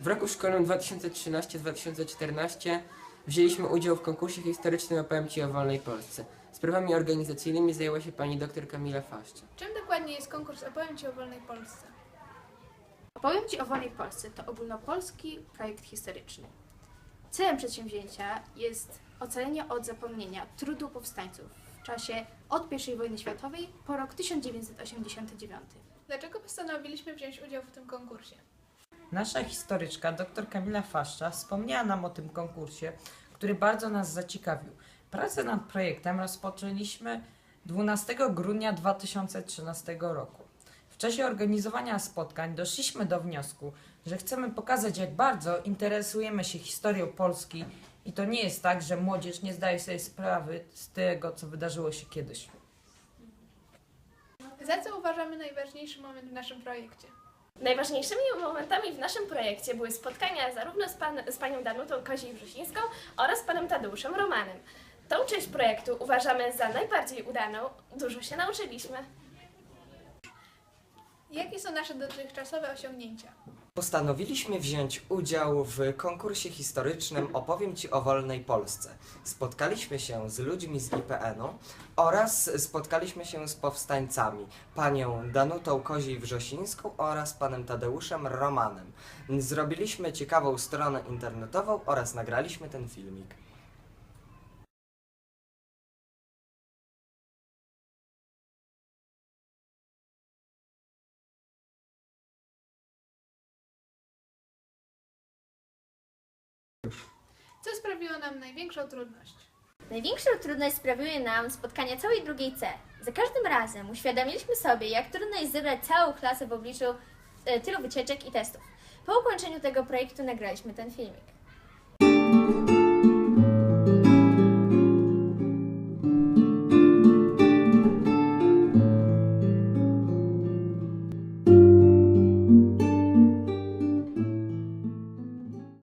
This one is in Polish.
W roku szkolnym 2013-2014 wzięliśmy udział w konkursie historycznym Opowiem Ci o wolnej Polsce. Sprawami organizacyjnymi zajęła się pani dr Kamila Faszcza. Czym dokładnie jest konkurs Opowiem Ci o wolnej Polsce? Opowiem Ci o wolnej Polsce to ogólnopolski projekt historyczny. Celem przedsięwzięcia jest ocalenie od zapomnienia trudu powstańców w czasie od I wojny światowej po rok 1989. Dlaczego postanowiliśmy wziąć udział w tym konkursie? Nasza historyczka dr Kamila Faszcza wspomniała nam o tym konkursie, który bardzo nas zaciekawił. Pracę nad projektem rozpoczęliśmy 12 grudnia 2013 roku. W czasie organizowania spotkań doszliśmy do wniosku, że chcemy pokazać, jak bardzo interesujemy się historią Polski i to nie jest tak, że młodzież nie zdaje sobie sprawy z tego, co wydarzyło się kiedyś. Za co uważamy najważniejszy moment w naszym projekcie? Najważniejszymi momentami w naszym projekcie były spotkania zarówno z, pan, z panią Danutą Koziej-Wrzesińską oraz panem Tadeuszem Romanem. Tą część projektu uważamy za najbardziej udaną. Dużo się nauczyliśmy. Jakie są nasze dotychczasowe osiągnięcia? Postanowiliśmy wziąć udział w konkursie historycznym Opowiem Ci o wolnej Polsce. Spotkaliśmy się z ludźmi z IPN-u oraz spotkaliśmy się z powstańcami, panią Danutą Koziej-Wrzosińską oraz panem Tadeuszem Romanem. Zrobiliśmy ciekawą stronę internetową oraz nagraliśmy ten filmik. Co sprawiło nam największą trudność? Największą trudność sprawiły nam spotkania całej drugiej C. Za każdym razem uświadomiliśmy sobie, jak trudno jest zebrać całą klasę w obliczu e, tylu wycieczek i testów. Po ukończeniu tego projektu nagraliśmy ten filmik.